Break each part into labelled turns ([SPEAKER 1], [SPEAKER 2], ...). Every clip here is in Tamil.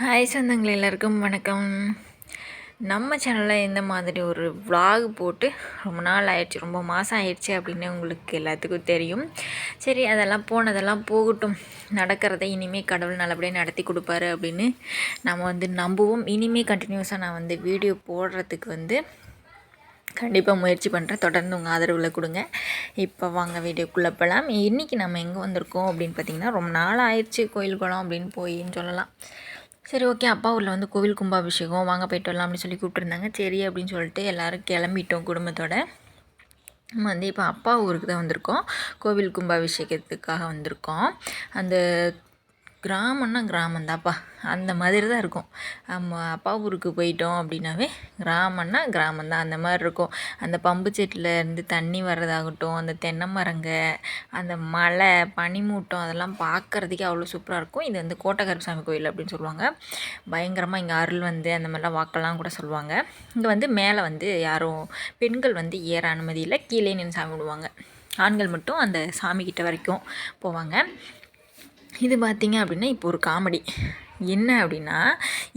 [SPEAKER 1] ஹாய் சொந்தங்கள் எல்லாருக்கும் வணக்கம். நம்ம சேனலில் இந்த மாதிரி ஒரு vlog போட்டு ரொம்ப நாள் ஆயிடுச்சு ரொம்ப மாதம் ஆயிடுச்சு அப்படின்னு உங்களுக்கு எல்லாத்துக்கும் தெரியும். சரி அதெல்லாம் போனதெல்லாம் போகட்டும். நடக்கிறதை இனிமேல் கடவுள் நல்லபடியாக நடத்தி கொடுப்பாரு அப்படின்னு நம்ம வந்து நம்புவோம். இனிமேல் கண்டினியூஸாக நான் வந்து வீடியோ போடுறதுக்கு வந்து கண்டிப்பாக முயற்சி பண்ணுறேன் தொடர்ந்து உங்கள் ஆதரவில் கொடுங்க. இப்போ வாங்க வீடியோக்குள்ளே போகலாம் இன்றைக்கி நம்ம எங்கே வந்திருக்கோம் அப்படின்னு பார்த்தீங்கன்னா ரொம்ப நாள் ஆயிடுச்சு கோயில் குளம் அப்படின்னு போயின்னு சொல்லலாம். சரி ஓகே அப்பா ஊரில் வந்து கோவில் கும்பாபிஷேகம் வாங்க போயிட்டு வரலாம் அப்படின்னு சொல்லி கூப்பிட்டுருந்தாங்க. சரி அப்படின்னு சொல்லிட்டு எல்லோரும் கிளம்பிட்டோம் குடும்பத்தோட. நம்ம வந்து இப்போ அப்பா ஊருக்கு தான் வந்திருக்கோம். கோவில் கும்பாபிஷேகத்துக்காக வந்திருக்கோம். அந்த கிராமம்னா கிராமந்தாப்பா. அந்த மாதிரி தான் இருக்கும். நம்ம அப்பா ஊருக்கு போயிட்டோம் அப்படின்னாவே கிராமம்னா கிராமந்தான் அந்த மாதிரி இருக்கும் அந்த பம்பு செட்டில் இருந்து தண்ணி வர்றதாகட்டும் அந்த தென்னை மரங்க அந்த மலை பனிமூட்டம் அதெல்லாம் பார்க்குறதுக்கே அவ்வளோ சூப்பராக இருக்கும். இது வந்து கோட்டகருசாமி கோயில் அப்படின்னு சொல்லுவாங்க. பயங்கரமாக இங்கே அருள் வந்து அந்த மாதிரிலாம் வாக்கெல்லாம் கூட சொல்லுவாங்க. இங்கே வந்து மேலே வந்து யாரும் பெண்கள் வந்து ஏற அனுமதி இல்லை. கீழே நின்று சாமி விடுவாங்க ஆண்கள் மட்டும் அந்த சாமிக்கிட்ட வரைக்கும் போவாங்க. இது பார்த்திங்க அப்படின்னா இப்போ ஒரு காமெடி. என்ன அப்படின்னா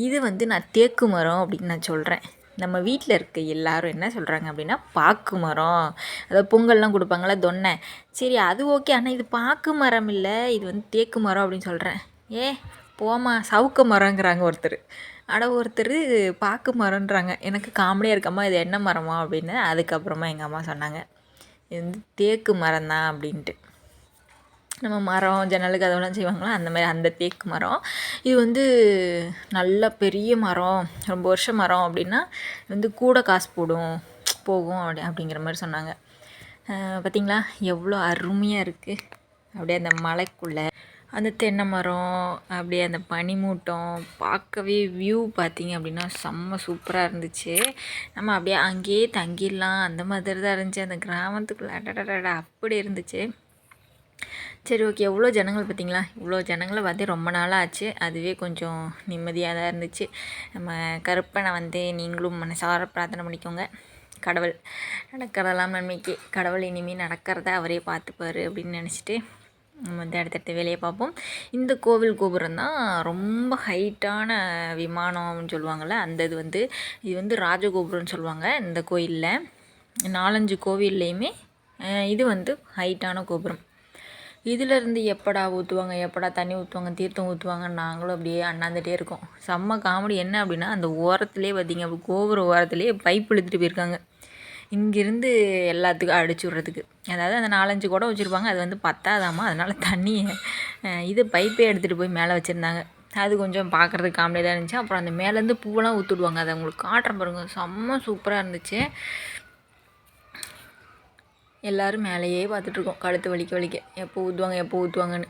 [SPEAKER 1] இது வந்து நான் தேக்கு மரம் அப்படின்னு நான் சொல்கிறேன் நம்ம வீட்டில் இருக்க எல்லாரும் என்ன சொல்கிறாங்க அப்படின்னா பாக்கு மரம். அதாவது பொங்கல்லாம் கொடுப்பாங்களா தொன்னை. சரி அது ஓகே ஆனால் இது பாக்கு மரம் இல்லை இது வந்து தேக்கு மரம் அப்படின்னு சொல்கிறேன் ஏ போமா சவுக்கு மரங்கிறாங்க ஒருத்தர். ஆனால் ஒருத்தர் பாக்கு மரம்ன்றாங்க. எனக்கு காமெடியாக இருக்கம்மா இது என்ன மரமா அப்படின்னு அதுக்கப்புறமா எங்கள் அம்மா சொன்னாங்க. இது வந்து தேக்கு மரம் தான் அப்படின்ட்டு. நம்ம மரம் ஜன்னல் கதவுலாம் செய்வாங்களா? அந்த மாதிரி அந்த தேக்கு மரம். இது வந்து நல்ல பெரிய மரம் ரொம்ப வருஷம் மரம் அப்படின்னா வந்து கூட காசு போடும் போகும் அப்படி அப்படிங்கிற மாதிரி சொன்னாங்க. பார்த்திங்களா எவ்வளோ அருமையாக இருக்குது அப்படியே அந்த மலைக்குள்ளே அந்த தென்னை மரம் அப்படியே அந்த பனிமூட்டம் பார்க்கவே வியூ பார்த்திங்க அப்படின்னா செம்ம சூப்பராக இருந்துச்சு. நம்ம அப்படியே அங்கேயே தங்கிடலாம். அந்த மாதிரி தான் இருந்துச்சு. அந்த கிராமத்துக்குள்ளே அடடடா அப்படி இருந்துச்சு. சரி ஓகே எவ்வளோ ஜனங்கள் பார்த்தீங்களா? இவ்வளோ ஜனங்களை வந்து ரொம்ப நாளாக ஆச்சு அதுவே கொஞ்சம் நிம்மதியாக தான் இருந்துச்சு. நம்ம கருப்பனை வந்து நீங்களும் மனசார பிரார்த்தனை பண்ணிக்கோங்க. கடவுள் நடக்கிறதெல்லாம் நன்மைக்கு. கடவுள் இனிமேல் நடக்கிறத அவரே பார்த்துப்பார் அப்படின்னு நினச்சிட்டு நம்ம வந்து அடுத்தடுத்த வேலையை பார்ப்போம். இந்த கோவில் கோபுரம் தான் ரொம்ப ஹைட்டான விமானம்னு சொல்லுவாங்கள்ல அந்த இது வந்து இது வந்து ராஜகோபுரம்னு சொல்லுவாங்க இந்த கோயிலில். நாலஞ்சு கோவில்லையுமே இது வந்து ஹைட்டான கோபுரம். இதிலேருந்து எப்படா ஊற்றுவாங்க எப்படா தண்ணி ஊற்றுவாங்க தீர்த்தம் ஊற்றுவாங்கன்னு நாங்களும் அப்படியே அண்ணாந்துட்டே இருக்கோம். செம்ம காமெடி. என்ன அப்படின்னா அந்த ஓரத்துலேயே பார்த்திங்க அப்படி கோபுர ஓரத்துலேயே பைப் இழுத்துட்டு போயிருக்காங்க. இங்கேருந்து எல்லாத்துக்கும் அடிச்சு விட்றதுக்கு. அதாவது அந்த நாலஞ்சு குடம் வச்சுருப்பாங்க அது வந்து பத்தாதாமா அதனால் தண்ணி இது பைப்பே எடுத்துகிட்டு போய் மேலே வச்சுருந்தாங்க. அது கொஞ்சம் பார்க்குறதுக்கு காமெடியாக தான் இருந்துச்சு. அப்புறம் அந்த மேலேருந்து பூவெல்லாம் ஊற்றுடுவாங்க அதை உங்களுக்கு காட்டுற பாருங்க. செம்ம சூப்பராக இருந்துச்சு. எல்லோரும் மேலேயே பார்த்துட்ருக்கோம். கழுத்து வலிக்க வலிக்க. எப்போ ஊற்றுவாங்க எப்போ ஊற்றுவாங்கன்னு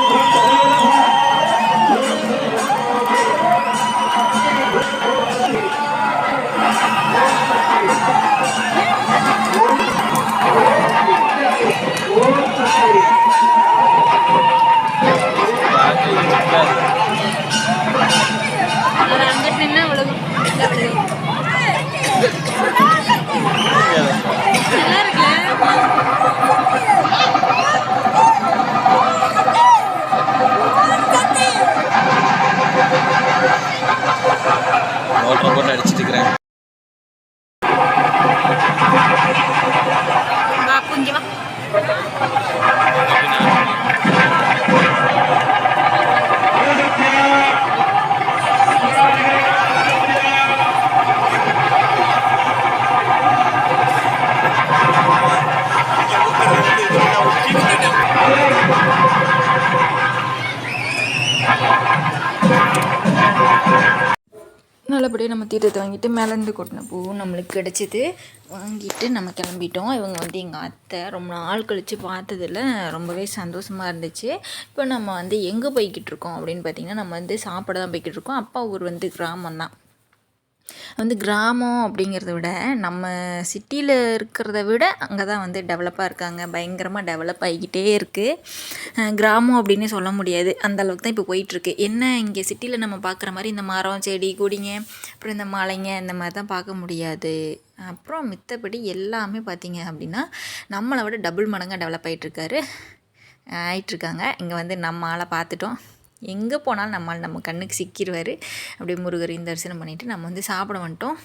[SPEAKER 1] நல்லபடியாக நம்ம தீர்த்தத்தை வாங்கிட்டு மேலேருந்து கொட்டின பூவும் நம்மளுக்கு கிடச்சிது. வாங்கிட்டு நம்ம கிளம்பிட்டோம். இவங்க வந்து எங்கள் அத்தை ரொம்ப நாள் கழித்து பார்த்ததில் ரொம்பவே சந்தோஷமாக இருந்துச்சு. இப்போ நம்ம வந்து எங்கே போய்கிட்டு இருக்கோம் அப்படின்னு பார்த்தீங்கன்னா நம்ம வந்து சாப்பிட தான் போய்கிட்டு இருக்கோம். அப்பா ஊர் வந்து கிராமம் தான் வந்து கிராமம் அப்படிங்கிறத விட நம்ம சிட்டியில் இருக்கிறத விட அங்கே தான் வந்து டெவலப்பாக இருக்காங்க. பயங்கரமாக டெவலப் ஆகிக்கிட்டே இருக்குது கிராமம் அப்படின்னே சொல்ல முடியாது. அந்த அளவுக்கு தான் இப்போ போயிட்டுருக்கு. என்ன இங்கே சிட்டியில் நம்ம பார்க்குற மாதிரி இந்த மரம் செடி கொடிங்க அப்புறம் இந்த மலைங்க இந்த மாதிரி தான் பார்க்க முடியாது. அப்புறம் மித்தபடி எல்லாமே பார்த்தீங்க அப்படின்னா நம்மளை விட டபுள் மடங்காக டெவலப் ஆகிட்டுருக்காரு ஆயிட்டுருக்காங்க. இங்கே வந்து நம்ம ஆளை பார்த்துட்டோம். எங்கே போனாலும் நம்மால் நம்ம கண்ணுக்கு சிக்கிடுவார் அப்படியே முருகரையும் தரிசனம் பண்ணிவிட்டு நம்ம வந்து சாப்பிட வந்துட்டோம்.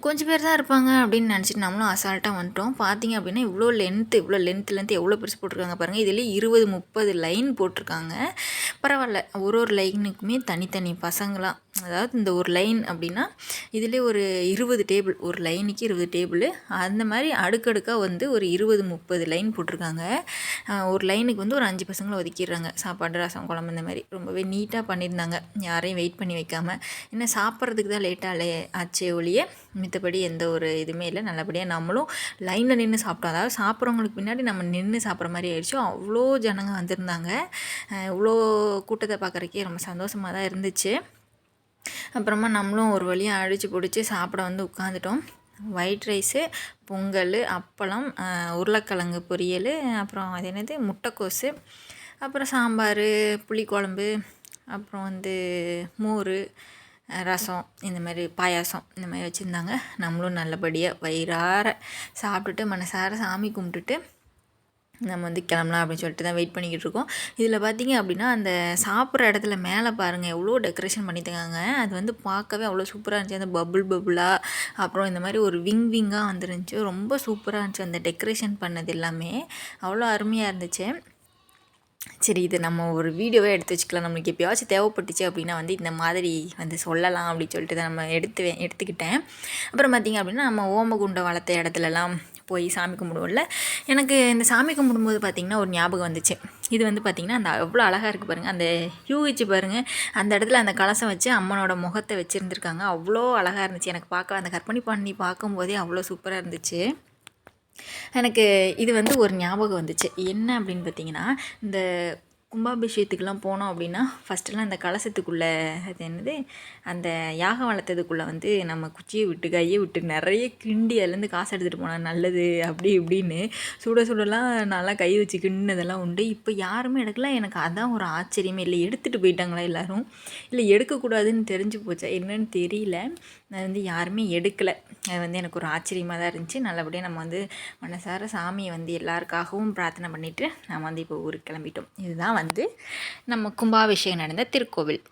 [SPEAKER 1] கொஞ்சம் பேர் தான் இருப்பாங்க அப்படின்னு நினச்சிட்டு நம்மளும் அசால்ட்டாக வந்துட்டோம். பார்த்தீங்க அப்படின்னா இவ்வளோ லென்த்து இவ்வளோ லென்த்துலேருந்து எவ்வளோ பெருசு போட்டிருக்காங்க பாருங்கள் இதில் இருபது முப்பது லைன் போட்டிருக்காங்க. பரவாயில்ல. ஒரு ஒரு லைனுக்குமே தனித்தனி பசங்களாம் அதாவது இந்த ஒரு லைன் அப்படின்னா இதிலே ஒரு இருபது டேபிள் ஒரு லைனுக்கு இருபது டேபிள். அந்த மாதிரி அடுக்கடுக்காக வந்து ஒரு இருபது முப்பது லைன் போட்டிருக்காங்க. ஒரு லைனுக்கு வந்து ஒரு அஞ்சு பசங்களை ஒதுக்கிடுறாங்க. சாப்பாடு ரசம் குழம்பு இந்த மாதிரி ரொம்பவே நீட்டாக பண்ணியிருந்தாங்க. யாரையும் வெயிட் பண்ணி வைக்காமல் என்ன சாப்பிட்றதுக்கு தான் லேட்டாக ஆச்சே ஒழிய மித்தபடி எந்த ஒரு இதுவுமே இல்லை. நல்லபடியாக நம்மளும் லைனில் நின்று சாப்பிட்டோம். அதாவது சாப்பிட்றவங்களுக்கு பின்னாடி நம்ம நின்று சாப்பிட்ற மாதிரி ஆயிடுச்சு. அவ்வளோ ஜனங்க வந்திருந்தாங்க. இவ்வளோ கூட்டத்தை பார்க்குறக்கே ரொம்ப சந்தோஷமாக தான் இருந்துச்சு. அப்புறமா நம்மளும் ஒரு வழியாக அடித்து பிடிச்சி சாப்பிட வந்து உட்காந்துட்டோம் ஒயிட் ரைஸு பொங்கல் அப்பளம் உருளைக்கிழங்கு பொரியல் அப்புறம் அது என்னது? முட்டைக்கோஸு அப்புறம் சாம்பார் புளிக்குழம்பு அப்புறம் வந்து மோர் ரசம் இந்த மாதிரி பாயாசம் இந்த மாதிரி வச்சுருந்தாங்க. நம்மளும் நல்லபடியாக வயிறார சாப்பிட்டுட்டு மனசார சாமி கும்பிட்டுட்டு நம்ம வந்து கிளம்பலாம் அப்படின்னு சொல்லிட்டு தான் வெயிட் பண்ணிக்கிட்டு இருக்கோம் இதில் பார்த்திங்க அப்படின்னா அந்த சாப்பிட்ற இடத்துல மேலே பாருங்கள் எவ்வளோ டெக்கரேஷன் பண்ணியிருக்காங்க. அது வந்து பார்க்கவே அவ்வளோ சூப்பராக இருந்துச்சு. அந்த பபுள் பபுளாக அப்புறம் இந்த மாதிரி ஒரு விங் விங்காக வந்துருந்துச்சு. ரொம்ப சூப்பராக இருந்துச்சு அந்த டெக்கரேஷன் பண்ணது எல்லாமே. அவ்வளோ அருமையாக இருந்துச்சு. சரி இது நம்ம ஒரு வீடியோவே எடுத்து வச்சுக்கலாம். நம்மளுக்கு எப்போயாச்சும் தேவைப்பட்டுச்சு அப்படின்னா வந்து இந்த மாதிரி வந்து சொல்லலாம் அப்படின்னு சொல்லிட்டு தான் நம்ம எடுத்து எடுத்துக்கிட்டேன். அப்புறம் பார்த்திங்க அப்படின்னா நம்ம ஓமகுண்டம் வளர்த்த இடத்துலலாம் போய் சாமி கும்பிடுவோம்ல. எனக்கு இந்த சாமி கும்பிடும்போது பார்த்திங்கன்னா ஒரு ஞாபகம் வந்துச்சு. இது வந்து பார்த்திங்கன்னா அந்த எவ்வளோ அழகாக இருக்குது பாருங்கள் அந்த யூகிச்சு பாருங்கள் அந்த இடத்துல அந்த கலசம் வச்சு அம்மனோட முகத்தை வச்சுருந்துருக்காங்க. அவ்வளோ அழகாக இருந்துச்சு. எனக்கு பார்க்க அந்த கற்பனை பண்ணி பார்க்கும்போதே அவ்வளோ சூப்பராக இருந்துச்சு. எனக்கு இது வந்து ஒரு ஞாபகம் வந்துச்சு. என்ன அப்படின்னு பார்த்தீங்கன்னா இந்த கும்பாபிஷேகத்துக்கெலாம் போனோம் அப்படின்னா ஃபஸ்ட்டெல்லாம் அந்த கலசத்துக்குள்ளே அது என்னது அந்த யாகம் வளர்த்ததுக்குள்ளே வந்து நம்ம குச்சியை விட்டு கையை விட்டு நிறைய கிண்டி அதுலேருந்து காசு எடுத்துகிட்டு போனால் நல்லது அப்படி இப்படின்னு சுட சுடலாம் நல்லா கை வச்சு கிண்டினதெல்லாம் உண்டு. இப்போ யாருமே எடுக்கல. எனக்கு அதான் ஒரு ஆச்சரியமே. இல்லை எடுத்துகிட்டு போயிட்டாங்களா எல்லோரும்? இல்லை எடுக்கக்கூடாதுன்னு தெரிஞ்சு போச்சா? என்னன்னு தெரியல. அது வந்து யாருமே எடுக்கலை. அது வந்து எனக்கு ஒரு ஆச்சரியமாக தான் இருந்துச்சு. நல்லபடியாக நம்ம வந்து மனசார சாமியை வந்து எல்லாருக்காகவும் பிரார்த்தனை பண்ணிவிட்டு நம்ம வந்து இப்போ ஊருக்கு கிளம்பிட்டோம். இதுதான் வந்து நம்ம கும்பாபிஷேகம் நடந்த திருக்கோவில்.